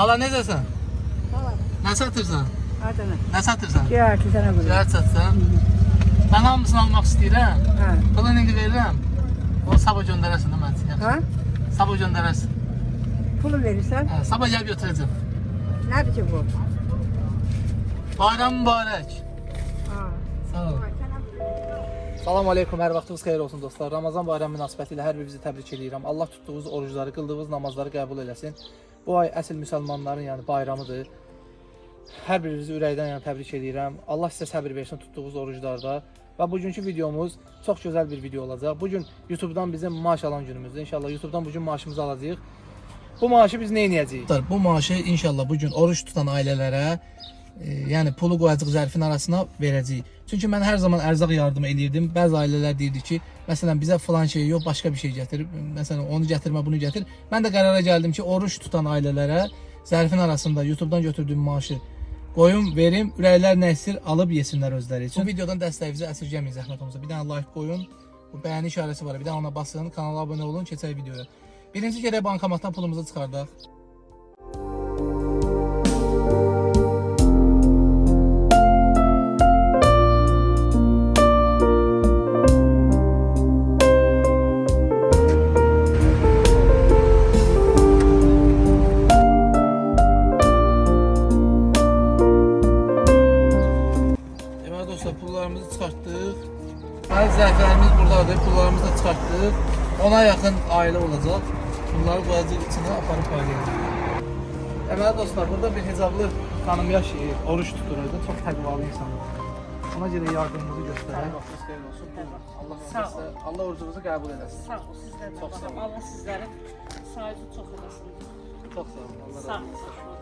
Hala necəsən? Tamam. Nə satırsan? Adana. Nə satırsan? Ki sana bunu. Cəhət satsan. Mən hamısını almaq istəyirəm. Ha. Pulunu indi verirəm. O sabah göndərərsən də mən. Ha? Sabah göndərərsən. Pulu verirsen. Hə, sabah gəlib götürəcəm. Nerede ki bu? Bayram mübarək. Ha. Sağ ol. Salam aleykum, hər vaxtınız xeyir olsun dostlar. Ramazan bayramı münasibəti ilə hər birinizi təbrik edirəm. Allah tutduğunuz orucları, qıldığınız namazları qəbul eləsin. Bu ay əsl müsəlmanların yəni bayramıdır. Hər birinizi ürəkdən yəni təbrik edirəm. Allah sizə səbir versin tutduğunuz oruclarda. Və bugünkü videomuz çox gözəl bir video olacaq. Bu gün YouTube-dan bizim maaş alan günümüzdür. İnşallah YouTube-dan bu gün maaşımızı alacağıq. Bu maaşı biz nə edəcəyik? Bu maaşı inşallah bu gün oruç tutan ailələrə, e, yəni pulu qoyacaq zərfin arasına verəcəyik. Çünki mən hər zaman ərzaq yardımı eləyirdim. Bəzi ailələr deyirdi ki, məsələn bizə falan şey yox, başqa bir şey gətir. Məsələn onu gətirmə, bunu gətir. Mən də qərara gəldim ki, oruç tutan ailələrə zərfin arasında YouTube-dan götürdüyüm maaşı qoyum, verim, ürəklər nə istəyir alıb yesinlər özləri üçün. Bu videodan dəstəyinizi əsirgəməyin zəhmət olmasa. Bir dənə like qoyun. Bu bəyəni işarəsi var. Bir dənə ona basın, kanala abunə olun, keçək videoya. Birinci gərək bankomatdan pulumuzu çıxardaq. Çıxartdıq. Bəzi zərflərimiz buradadır. Pullarımızı da çıxartdıq. Ona yaxın ailə olacaq. Bunları qoyacaq içinə aparıb paylayacaq. Deməli dostlar burada bir hicablı xanım yaşayır. Oruç tutur orada. Çox təqvalı insandır. Ona görə yardımımızı göstərək. Vaxtınız xeyir olsun. Buyurun. Allah Sağ sizə, Allah orucunuzu qəbul eləsin. Sağ ol sizlərə. Çox sağ ol. Allah sizlərin sayısı çox eləsin. Çox sağ olun. Allah Sağ razı olsun. olun.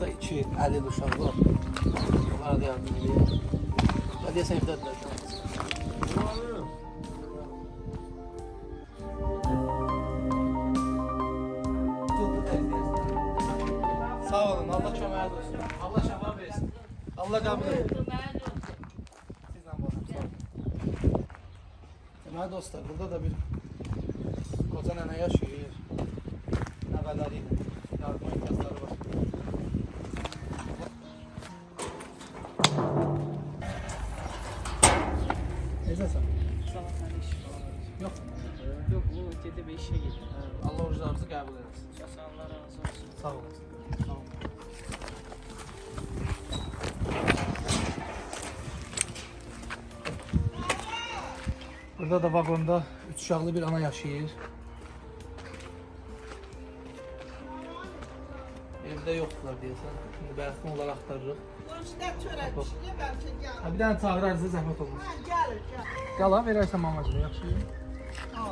Burada iki əlil uşaq var. Onlara da yardım edeyim. Hadi deyəsən evdədirlər. şu. Sağ olun. Allah köməyiniz olsun. Allah şəfa versin. Allah qəbul etsin. Sizlə baxın. Sağ dostlar, burada da bir qoca nənə yaşayır. Nəvələri ilə yardıma ehtiyacları var. Necəsən? Sabahlar iş. Yox. Yok bu dedi bir işe gidiyor. Allah oruclarınızı qəbul etsin. Sağ Allah razı olsun. Sağ olun. Sağ olun. Burada da vaqonda üç uşaqlı bir ana yaşayır. Evdə yoxdular deyəsən. Şimdi bəlkə onları axtarırıq. Gözlər çörəkçiyə bəlkə gəl. Ha, bir dənə çağırarız da zəhmət olmaz. Hə, gəlir, gəl. Qala verərsən mamacıya, yaxşı? Ha.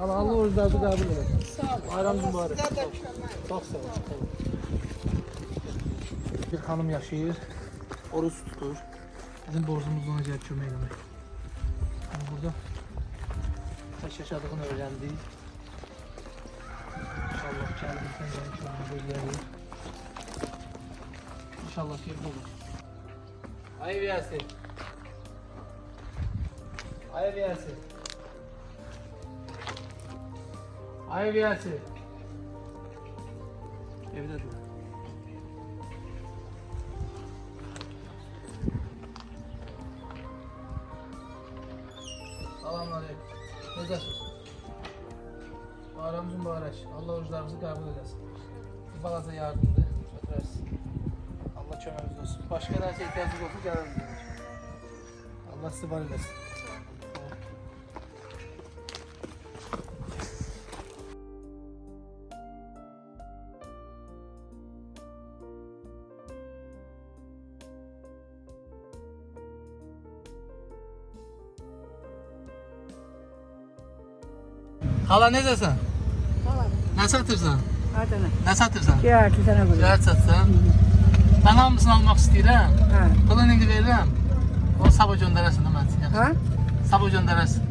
Allah Allah oruclarınızı qəbul etsin. Sağ ol. Bayram Allah mübarək. Sizə də kömək. Çok sağ ol. sağ ol. Bir hanım yaşayır, oruç tutur. Bizim borcumuz ona gəlib kömək eləmək. Yani burada kaç yaşadığını öğrendik. İnşallah kendimizden gelen kömür gözleriz. İnşallah ki olur. Hayır Yasin. Hayır Yasin. Hayır Yasin. Evdedir. Selamünaleyküm. Necəsiz? Bayramınız mübarək. Allah oruclarınızı qəbul eləsin. Bir balaca yardımdır. Götürərsiz. Allah köməyiniz olsun. Başqa nəsə ehtiyacınız olsa gələr bizə. Allah sizi var eləsin. Hala necəsən? Tamam. Nə satırsan? Adana. Nə satırsan? Gel ki sana bunu. Cəhət satsan. Mən hamısını almaq istəyirəm. Ha. Pulunu indi verirəm. O sabah göndərərsən də mən. Ha? Sabah göndərərsən.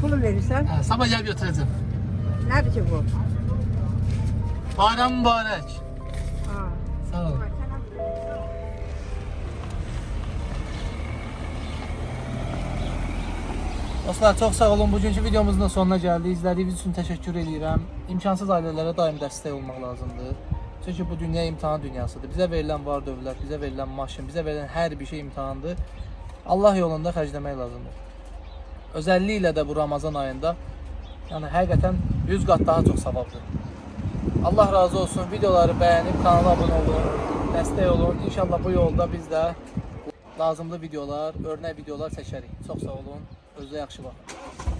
Pulu verirsen. Hə, sabah gəlib götürəcəm. Nerede ki bu? Bayram mübarək. Dostlar çox sağ olun. Bugünkü videomuzun da sonuna gəldik. İzlədiyiniz üçün təşəkkür edirəm. İmkansız ailələrə daim dəstək olmaq lazımdır. Çünki bu dünya imtahan dünyasıdır. Bizə verilən var dövlət, bizə verilən maşın, bizə verilən hər bir şey imtahandır. Allah yolunda xərcləmək lazımdır. Özəlliklə də bu Ramazan ayında yəni həqiqətən 100 qat daha çox savabdır. Allah razı olsun. Videoları bəyənib kanala abunə olun, dəstək olun. İnşallah bu yolda biz də lazımlı videolar, örnək videolar çəkərik. Çox sağ olun. Yaxşı baxın.